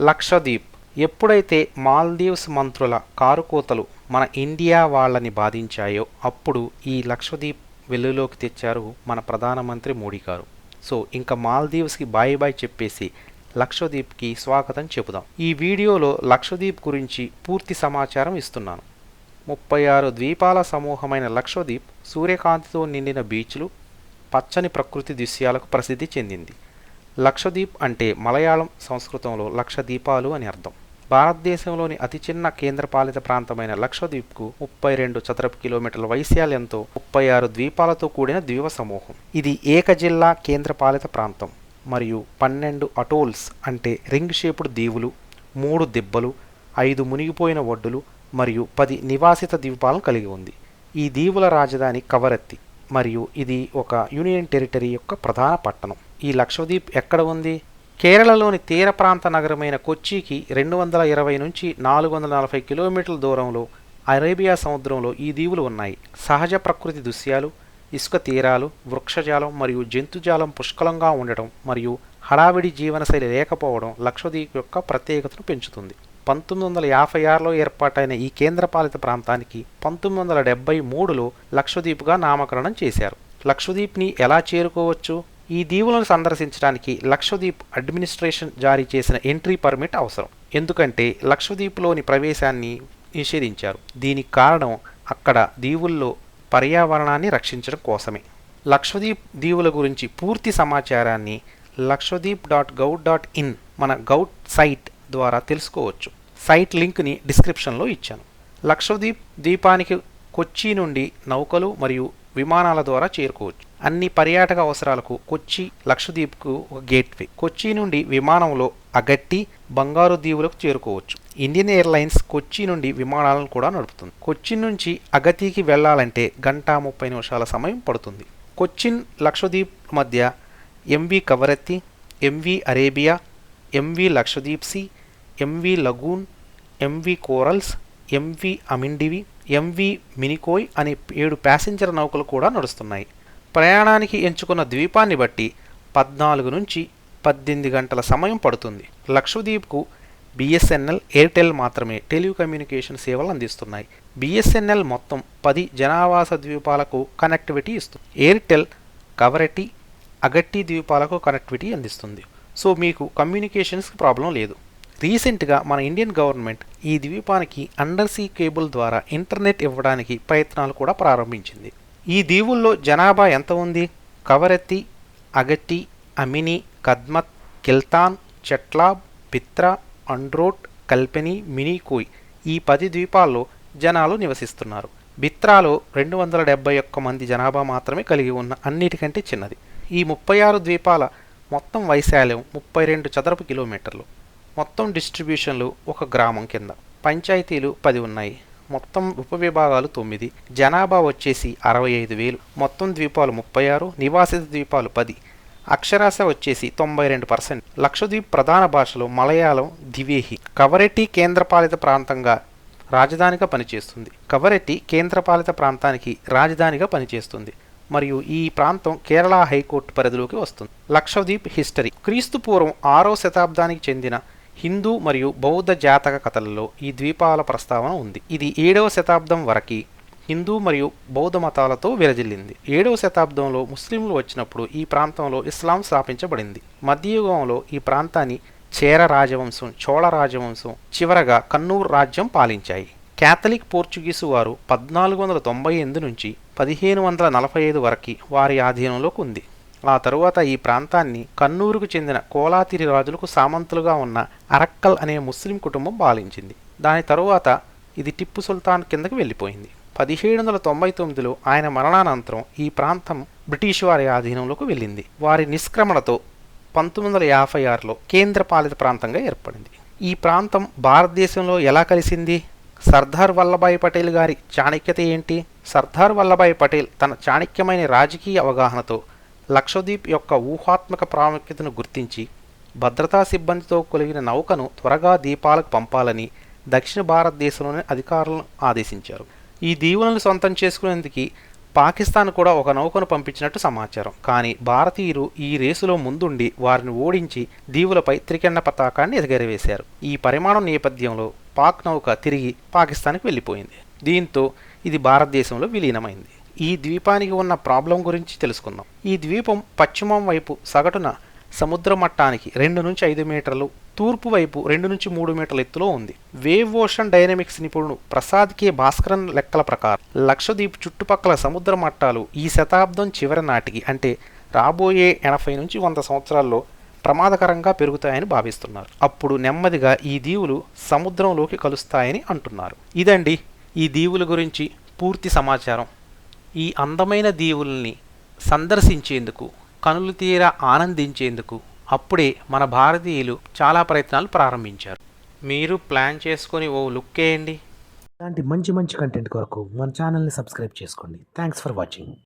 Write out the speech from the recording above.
లక్షద్వీప్ ఎప్పుడైతే మాల్దీవ్స్ మంత్రుల కారుకోతలు మన ఇండియా వాళ్ళని బాధించాయో అప్పుడు ఈ లక్షద్వీప్ వెలుగులోకి తెచ్చారు మన ప్రధానమంత్రి మోడీ గారు. సో ఇంకా మాల్దీవ్స్కి బాయ్ బాయ్ చెప్పేసి లక్షద్వీప్కి స్వాగతం చెబుదాం. ఈ వీడియోలో లక్షద్వీప్ గురించి పూర్తి సమాచారం ఇస్తున్నాను. ముప్పై ఆరు ద్వీపాల సమూహమైన లక్షద్వీప్ సూర్యకాంతితో నిండిన బీచ్లు పచ్చని ప్రకృతి దృశ్యాలకు ప్రసిద్ధి చెందింది. లక్షద్వీప్ అంటే మలయాళం సంస్కృతంలో లక్ష దీపాలు అని అర్థం. భారతదేశంలోని అతి చిన్న కేంద్రపాలిత ప్రాంతమైన లక్షద్వీప్కు ముప్పై రెండు చదరపు కిలోమీటర్ల వైశాల్యంతో ముప్పై ఆరు ద్వీపాలతో కూడిన ద్వీప సమూహం. ఇది ఏక జిల్లా కేంద్రపాలిత ప్రాంతం. మరియు పన్నెండు అటోల్స్ అంటే రింగ్ షేపుడ్ దీవులు మూడు దిబ్బలు ఐదు మునిగిపోయిన ఒడ్డులు మరియు పది నివాసిత ద్వీపాలను కలిగి ఉంది. ఈ దీవుల రాజధాని కవరత్తి. మరియు ఇది ఒక యూనియన్ టెరిటరీ యొక్క ప్రధాన పట్టణం. ఈ లక్షద్వీప్ ఎక్కడ ఉంది? కేరళలోని తీర ప్రాంత నగరమైన కొచ్చికి రెండు వందల ఇరవై నుంచి నాలుగు వందల నలభై కిలోమీటర్ల దూరంలో అరేబియా సముద్రంలో ఈ దీవులు ఉన్నాయి. సహజ ప్రకృతి దృశ్యాలు ఇసుక తీరాలు వృక్షజాలం మరియు జంతుజాలం పుష్కలంగా ఉండటం మరియు హడావిడి జీవనశైలి లేకపోవడం లక్షద్వీప్ యొక్క ప్రత్యేకతను పెంచుతుంది. పంతొమ్మిది వందల యాభై ఆరులో ఏర్పాటైన ఈ కేంద్రపాలిత ప్రాంతానికి పంతొమ్మిది వందల డెబ్బై మూడులో లక్షద్వీప్గా నామకరణం చేశారు. లక్షద్వీప్ని ఎలా చేరుకోవచ్చు? ఈ దీవులను సందర్శించడానికి లక్షద్వీప్ అడ్మినిస్ట్రేషన్ జారీ చేసిన ఎంట్రీ పర్మిట్ అవసరం. ఎందుకంటే లక్షద్వీప్లోని ప్రవేశాన్ని నిషేధించారు. దీనికి కారణం అక్కడ దీవుల్లో పర్యావరణాన్ని రక్షించడం కోసమే. లక్షద్వీప్ దీవుల గురించి పూర్తి సమాచారాన్ని Lakshadweep dot gov dot in మన గౌట్ సైట్ ద్వారా తెలుసుకోవచ్చు. సైట్ లింక్ని డిస్క్రిప్షన్లో ఇచ్చాను. లక్షద్వీప్ ద్వీపానికి కొచ్చి నుండి నౌకలు మరియు విమానాల ద్వారా చేరుకోవచ్చు. అన్ని పర్యాటక అవసరాలకు కొచ్చి లక్షద్వీప్కు ఒక గేట్వే కొచ్చి నుండి విమానంలో అగట్టి బంగారు దీవులకు చేరుకోవచ్చు. ఇండియన్ ఎయిర్లైన్స్ కొచ్చి నుండి విమానాలను కూడా నడుపుతుంది. కొచ్చిన్ నుంచి అగతికి వెళ్ళాలంటే గంట ముప్పై నిమిషాల సమయం పడుతుంది. కొచ్చిన్ లక్షద్వీప్ మధ్య MV Kavaratti MV Arabia MV Lakshadweep sea MV lagoon MV corals MV Amindivi MV Minicoy అనే ఏడు ప్యాసింజర్ నౌకలు కూడా నడుస్తున్నాయి. ప్రయాణానికి ఎంచుకున్న ద్వీపాన్ని బట్టి పద్నాలుగు నుంచి పద్దెనిమిది గంటల సమయం పడుతుంది. లక్షద్వీప్కు బిఎస్ఎన్ఎల్ ఎయిర్టెల్ మాత్రమే టెలికమ్యూనికేషన్ సేవలు అందిస్తున్నాయి. బిఎస్ఎన్ఎల్ మొత్తం పది జనావాస ద్వీపాలకు కనెక్టివిటీ ఇస్తుంది ఎయిర్టెల్ కవరటి అగట్టి ద్వీపాలకు కనెక్టివిటీ అందిస్తుంది. సో మీకు కమ్యూనికేషన్స్ ప్రాబ్లం లేదు. రీసెంట్గా మన ఇండియన్ గవర్నమెంట్ ఈ ద్వీపానికి అండర్ సీ కేబుల్ ద్వారా ఇంటర్నెట్ ఇవ్వడానికి ప్రయత్నాలు కూడా ప్రారంభించింది. ఈ దీవుల్లో జనాభా ఎంత ఉంది? కవరెత్తి అగట్టి అమిని కద్మత్ కిల్తాన్ చెట్లాబ్ పిత్రా అండ్రోట్ కల్పెని మినీకోయ్ ఈ పది ద్వీపాల్లో జనాలు నివసిస్తున్నారు. బిత్రాలో రెండు వందల డెబ్బై ఒక్క మంది జనాభా మాత్రమే కలిగి ఉన్న అన్నిటికంటే చిన్నది. ఈ ముప్పై ఆరు ద్వీపాల మొత్తం వైశాల్యం ముప్పై రెండు చదరపు కిలోమీటర్లు. మొత్తం డిస్ట్రిబ్యూషన్లు ఒక గ్రామం కింద. పంచాయతీలు పది ఉన్నాయి. మొత్తం ఉపవిభాగాలు తొమ్మిది. జనాభా వచ్చేసి అరవై ఐదు వేలు. మొత్తం ద్వీపాలు ముప్పై ఆరు. నివాసిత ద్వీపాలు పది. అక్షరాస్య వచ్చేసి తొంభై రెండు పర్సెంట్. లక్షద్వీప్ ప్రధాన భాషలో మలయాళం దివేహి కవరెట్టి కేంద్రపాలిత ప్రాంతంగా రాజధానిగా పనిచేస్తుంది. కవరెట్టి కేంద్రపాలిత ప్రాంతానికి రాజధానిగా పనిచేస్తుంది. మరియు ఈ ప్రాంతం కేరళ హైకోర్టు పరిధిలోకి వస్తుంది. లక్షద్వీప్ హిస్టరీ. క్రీస్తు పూర్వం ఆరో శతాబ్దానికి చెందిన హిందూ మరియు బౌద్ధ జాతక కథలలో ఈ ద్వీపాల ప్రస్తావన ఉంది. ఇది ఏడవ శతాబ్దం వరకు హిందూ మరియు బౌద్ధ మతాలతో విరజిల్లింది. ఏడవ శతాబ్దంలో ముస్లింలు వచ్చినప్పుడు ఈ ప్రాంతంలో ఇస్లాం స్థాపించబడింది. మధ్యయుగంలో ఈ ప్రాంతాన్ని చేర రాజవంశం చోళ రాజవంశం చివరగా కన్నూర్ రాజ్యం పాలించాయి. క్యాథలిక్ పోర్చుగీసు వారు పద్నాలుగు వందల తొంభై ఎనిమిది నుంచి పదిహేను వందల నలభై ఐదు వరకు వారి ఆధీనంలోకి ఉంది. ఆ తరువాత ఈ ప్రాంతాన్ని కన్నూరుకు చెందిన కోలాతిరి రాజులకు సామంతులుగా ఉన్న అరక్కల్ అనే ముస్లిం కుటుంబం పాలించింది. దాని తరువాత ఇది టిప్పు సుల్తాన్ కిందకి వెళ్ళిపోయింది. పదిహేడు వందల తొంభై తొమ్మిదిలో ఆయన మరణానంతరం ఈ ప్రాంతం బ్రిటిష్ వారి ఆధీనంలోకి వెళ్ళింది. వారి నిష్క్రమణతో పంతొమ్మిది వందల యాభై ఆరులో కేంద్రపాలిత ప్రాంతంగా ఏర్పడింది. ఈ ప్రాంతం భారతదేశంలో ఎలా కలిసింది? సర్దార్ వల్లభాయ్ పటేల్ గారి చాణక్యత ఏంటి? సర్దార్ వల్లభాయ్ పటేల్ తన చాణక్యమైన రాజకీయ అవగాహనతో లక్షద్వీప్ యొక్క ఊహాత్మక ప్రాముఖ్యతను గుర్తించి భద్రతా సిబ్బందితో కొలిగిన నౌకను త్వరగా దీపాలకు పంపాలని దక్షిణ భారతదేశంలోని అధికారులను ఆదేశించారు. ఈ దీవులను సొంతం చేసుకునేందుకు పాకిస్తాన్ కూడా ఒక నౌకను పంపించినట్టు సమాచారం. కానీ భారతీయులు ఈ రేసులో ముందుండి వారిని ఓడించి దీవులపై త్రికెండ పతాకాన్ని ఎగరవేశారు. ఈ పరిమాణం నేపథ్యంలో పాక్ నౌక తిరిగి పాకిస్తాన్కి వెళ్ళిపోయింది. దీంతో ఇది భారతదేశంలో విలీనమైంది. ఈ ద్వీపానికి ఉన్న ప్రాబ్లం గురించి తెలుసుకుందాం. ఈ ద్వీపం పశ్చిమం వైపు సగటున సముద్ర మట్టానికి రెండు నుంచి ఐదు మీటర్లు తూర్పు వైపు రెండు నుంచి మూడు మీటర్ల ఎత్తులో ఉంది. వేవ్ ఓషన్ డైనమిక్స్ నిపుణుడు ప్రసాద్ కే. భాస్కరన్ లెక్కల ప్రకారం లక్షద్వీప్ చుట్టుపక్కల సముద్ర మట్టాలు ఈ శతాబ్దం చివరి నాటికి అంటే రాబోయే ఎనభై నుంచి వంద సంవత్సరాల్లో ప్రమాదకరంగా పెరుగుతాయని భావిస్తున్నారు. అప్పుడు నెమ్మదిగా ఈ దీవులు సముద్రంలోకి కలుస్తాయని అంటున్నారు. ఇదండి ఈ దీవుల గురించి పూర్తి సమాచారం. ఈ అందమైన దీవుల్ని సందర్శించేందుకు కనులు తీరా ఆనందించేందుకు అప్పుడే మన భారతీయులు చాలా ప్రయత్నాలు ప్రారంభించారు. మీరు ప్లాన్ చేసుకొని ఓ లుక్ వేయండి. ఇలాంటి మంచి మంచి కంటెంట్ కొరకు మన ఛానల్ని సబ్స్క్రైబ్ చేసుకోండి. Thanks for watching